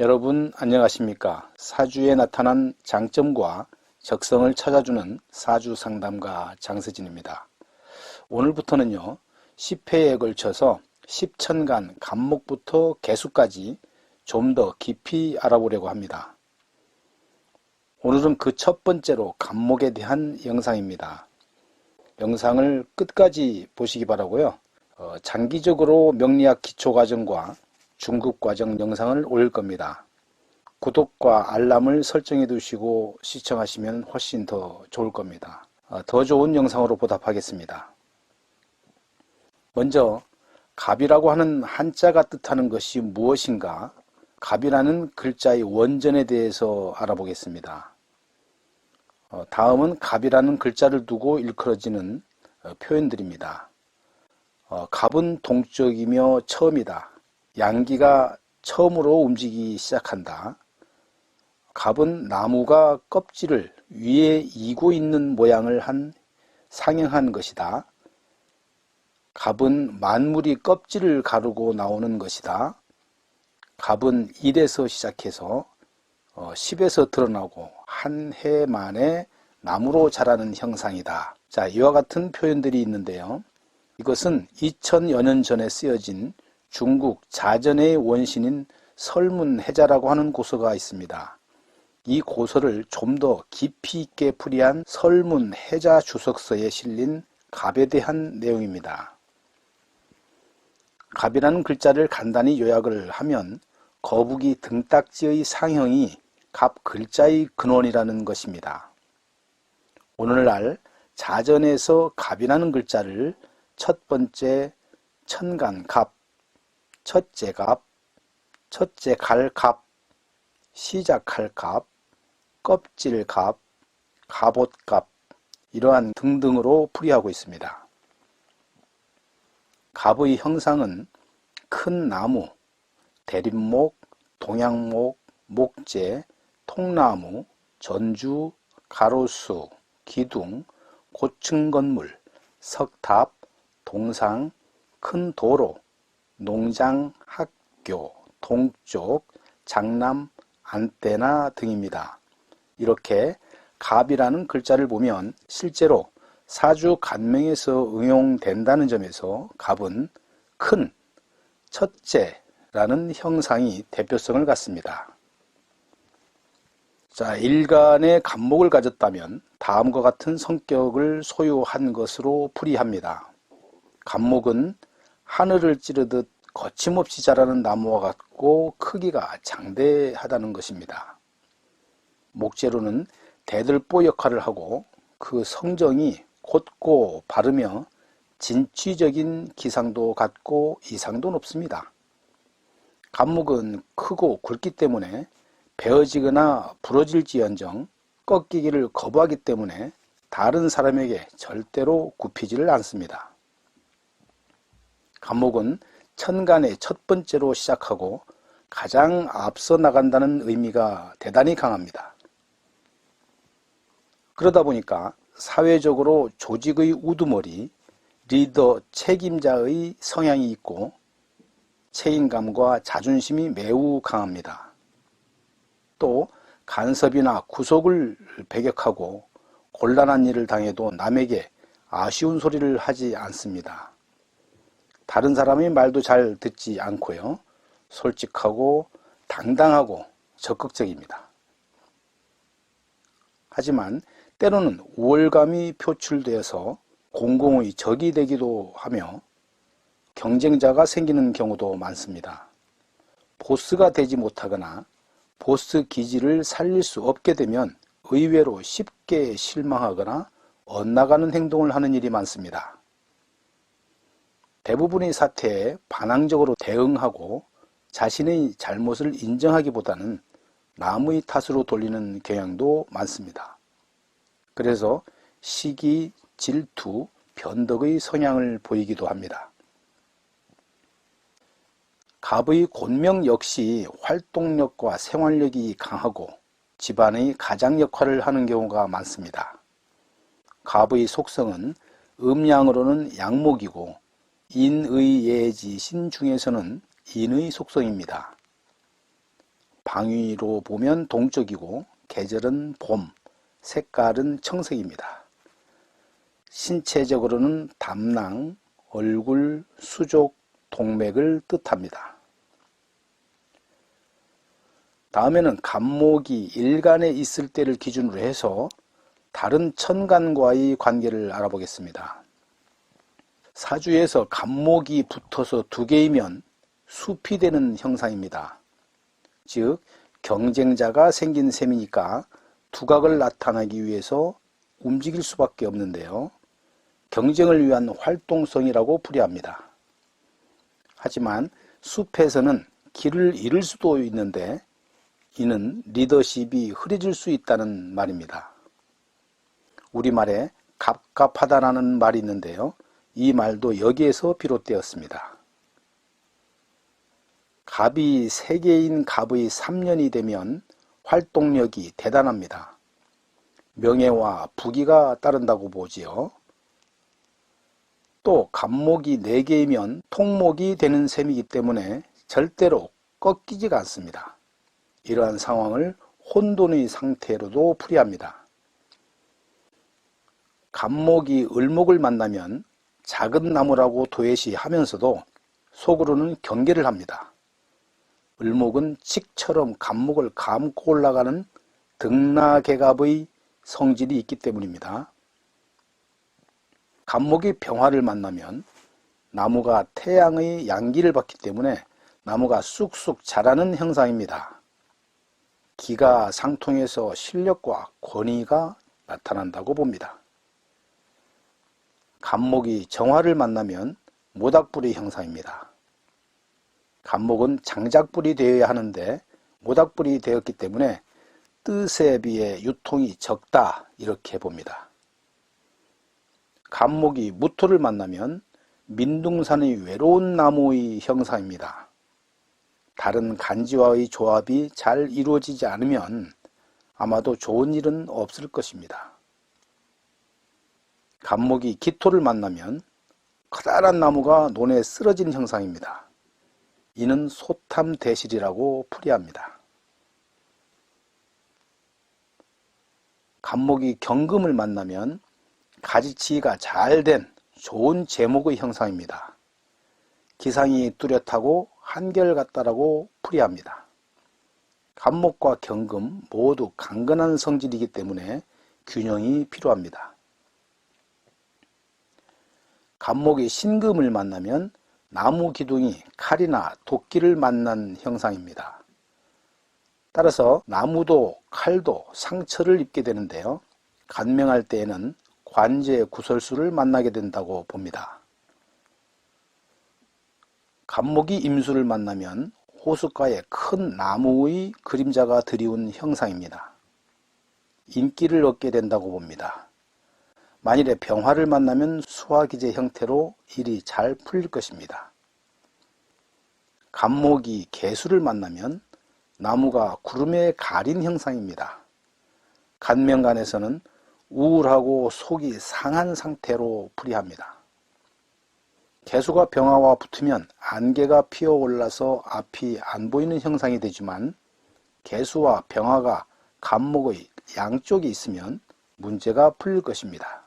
여러분 안녕하십니까? 사주에 나타난 장점과 적성을 찾아주는 사주 상담가 장서진입니다. 오늘부터는요, 10회에 걸쳐서 10천간 간목부터 개수까지 좀 더 깊이 알아보려고 합니다. 오늘은 그 첫 번째로 간목에 대한 영상입니다. 영상을 끝까지 보시기 바라고요. 어, 장기적으로 명리학 기초과정과 중급 과정 영상을 올릴 겁니다. 구독과 알람을 설정해 두시고 시청하시면 훨씬 더 좋을 겁니다. 어, 더 좋은 영상으로 보답하겠습니다. 먼저 갑이라고 하는 한자가 뜻하는 것이 무엇인가 갑이라는 글자의 원전에 대해서 알아보겠습니다. 어, 다음은 갑이라는 글자를 두고 일컬어지는 어, 표현들입니다. 어, 갑은 동적이며 처음이다. 양기가 처음으로 움직이기 시작한다. 갑은 나무가 껍질을 위에 이고 있는 모양을 한 상형한 것이다. 갑은 만물이 껍질을 가르고 나오는 것이다. 갑은 1에서 시작해서 10에서 어, 드러나고 한 해 만에 나무로 자라는 형상이다. 자, 이와 같은 표현들이 있는데요. 이것은 2000여 년 전에 쓰여진 중국 자전의 원신인 설문해자라고 하는 고서가 있습니다. 이 고서를 좀 더 깊이 있게 풀이한 설문해자 주석서에 실린 갑에 대한 내용입니다. 갑이라는 글자를 간단히 요약을 하면 거북이 등딱지의 상형이 갑 글자의 근원이라는 것입니다. 오늘날 자전에서 갑이라는 글자를 첫 번째 천간 갑, 첫째 갑, 첫째 갈 갑, 시작할 갑, 껍질 갑, 갑옷 갑, 이러한 등등으로 풀이하고 있습니다. 갑의 형상은 큰 나무, 대림목, 동양목, 목재, 통나무, 전주, 가로수, 기둥, 고층 건물, 석탑, 동상, 큰 도로, 농장, 학교, 동쪽, 장남, 안테나 등입니다. 이렇게 갑이라는 글자를 보면 실제로 사주 간명에서 응용된다는 점에서 갑은 큰, 첫째라는 형상이 대표성을 갖습니다. 자, 일간의 간목을 가졌다면 다음과 같은 성격을 소유한 것으로 풀이합니다. 간목은 하늘을 찌르듯 거침없이 자라는 나무와 같고 크기가 장대하다는 것입니다. 목재로는 대들보 역할을 하고 그 성정이 곧고 바르며 진취적인 기상도 갖고 이상도 높습니다. 감목은 크고 굵기 때문에 베어지거나 부러질지언정 꺾이기를 거부하기 때문에 다른 사람에게 절대로 굽히지를 않습니다. 감목은 천간의 첫 번째로 시작하고 가장 앞서 나간다는 의미가 대단히 강합니다. 그러다 보니까 사회적으로 조직의 우두머리, 리더 책임자의 성향이 있고 책임감과 자존심이 매우 강합니다. 또 간섭이나 구속을 배격하고 곤란한 일을 당해도 남에게 아쉬운 소리를 하지 않습니다. 다른 사람의 말도 잘 듣지 않고요. 솔직하고 당당하고 적극적입니다. 하지만 때로는 우월감이 표출되어서 공공의 적이 되기도 하며 경쟁자가 생기는 경우도 많습니다. 보스가 되지 못하거나 보스 기질을 살릴 수 없게 되면 의외로 쉽게 실망하거나 엇나가는 행동을 하는 일이 많습니다. 대부분의 사태에 반항적으로 대응하고 자신의 잘못을 인정하기보다는 남의 탓으로 돌리는 경향도 많습니다. 그래서 시기, 질투, 변덕의 성향을 보이기도 합니다. 갑의 곤명 역시 활동력과 생활력이 강하고 집안의 가장 역할을 하는 경우가 많습니다. 갑의 속성은 음양으로는 양목이고 인의 예지신 중에서는 인의 속성입니다. 방위로 보면 동적이고 계절은 봄, 색깔은 청색입니다. 신체적으로는 담낭, 얼굴, 수족, 동맥을 뜻합니다. 다음에는 간목이 일간에 있을 때를 기준으로 해서 다른 천간과의 관계를 알아보겠습니다. 사주에서 간목이 붙어서 두 개이면 숲이 되는 형상입니다. 즉 경쟁자가 생긴 셈이니까 두각을 나타나기 위해서 움직일 수밖에 없는데요. 경쟁을 위한 활동성이라고 풀이합니다. 하지만 숲에서는 길을 잃을 수도 있는데 이는 리더십이 흐려질 수 있다는 말입니다. 우리말에 갑갑하다라는 말이 있는데요. 이 말도 여기에서 비롯되었습니다. 갑이 세개인 갑의 3년이 되면 활동력이 대단합니다. 명예와 부귀가 따른다고 보지요. 또 갑목이 4개이면 통목이 되는 셈이기 때문에 절대로 꺾이지가 않습니다. 이러한 상황을 혼돈의 상태로도 풀이합니다. 갑목이 을목을 만나면 작은 나무라고 도외시하면서도 속으로는 경계를 합니다. 을목은 칡처럼 갑목을 감고 올라가는 등나개갑의 성질이 있기 때문입니다. 갑목이 병화를 만나면 나무가 태양의 양기를 받기 때문에 나무가 쑥쑥 자라는 형상입니다. 기가 상통해서 실력과 권위가 나타난다고 봅니다. 간목이 정화를 만나면 모닥불의 형상입니다. 간목은 장작불이 되어야 하는데 모닥불이 되었기 때문에 뜻에 비해 유통이 적다 이렇게 봅니다. 간목이 무토를 만나면 민둥산의 외로운 나무의 형상입니다. 다른 간지와의 조합이 잘 이루어지지 않으면 아마도 좋은 일은 없을 것입니다. 간목이 기토를 만나면 커다란 나무가 논에 쓰러진 형상입니다. 이는 소탐대실이라고 풀이합니다. 간목이 경금을 만나면 가지치기가 잘 된 좋은 제목의 형상입니다. 기상이 뚜렷하고 한결같다라고 풀이합니다. 간목과 경금 모두 강건한 성질이기 때문에 균형이 필요합니다. 간목이 신금을 만나면 나무 기둥이 칼이나 도끼를 만난 형상입니다. 따라서 나무도 칼도 상처를 입게 되는데요. 간명할 때에는 관제 구설수를 만나게 된다고 봅니다. 간목이 임수를 만나면 호숫가에 큰 나무의 그림자가 드리운 형상입니다. 인기를 얻게 된다고 봅니다. 만일에 병화를 만나면 수화기제 형태로 일이 잘 풀릴 것입니다. 간목이 개수를 만나면 나무가 구름에 가린 형상입니다. 간명간에서는 우울하고 속이 상한 상태로 풀이합니다. 개수가 병화와 붙으면 안개가 피어올라서 앞이 안 보이는 형상이 되지만 개수와 병화가 간목의 양쪽에 있으면 문제가 풀릴 것입니다.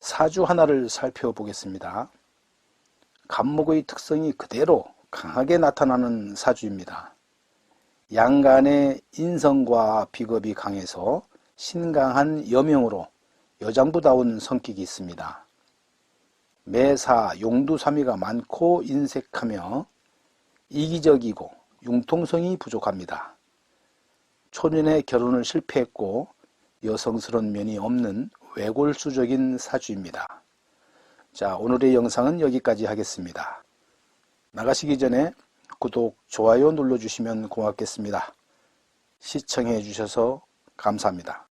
사주 하나를 살펴보겠습니다. 간목의 특성이 그대로 강하게 나타나는 사주입니다. 양간의 인성과 비겁이 강해서 신강한 여명으로 여장부다운 성격이 있습니다. 매사 용두사미가 많고 인색하며 이기적이고 융통성이 부족합니다. 초년에 결혼을 실패했고 여성스러운 면이 없는 외골수적인 사주입니다. 자, 오늘의 영상은 여기까지 하겠습니다. 나가시기 전에 구독, 좋아요 눌러주시면 고맙겠습니다. 시청해 주셔서 감사합니다.